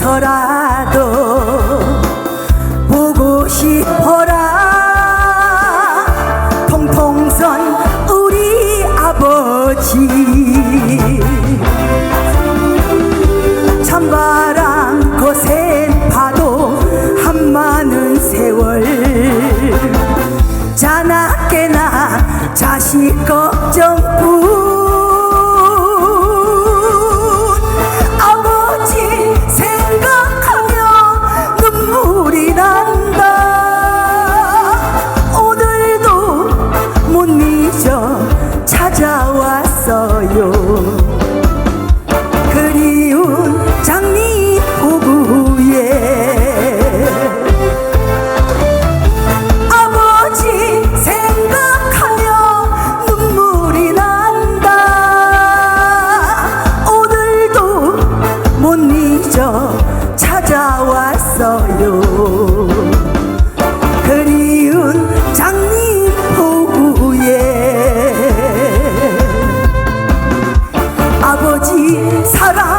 서라도 보고 싶어라. 통통선 우리 아버지. 찬바람 거센 파도 한 많은 세월. 자나 깨나 자식 걱정 저 찾아왔어요. 그리운 장미 호구에 아버지 사랑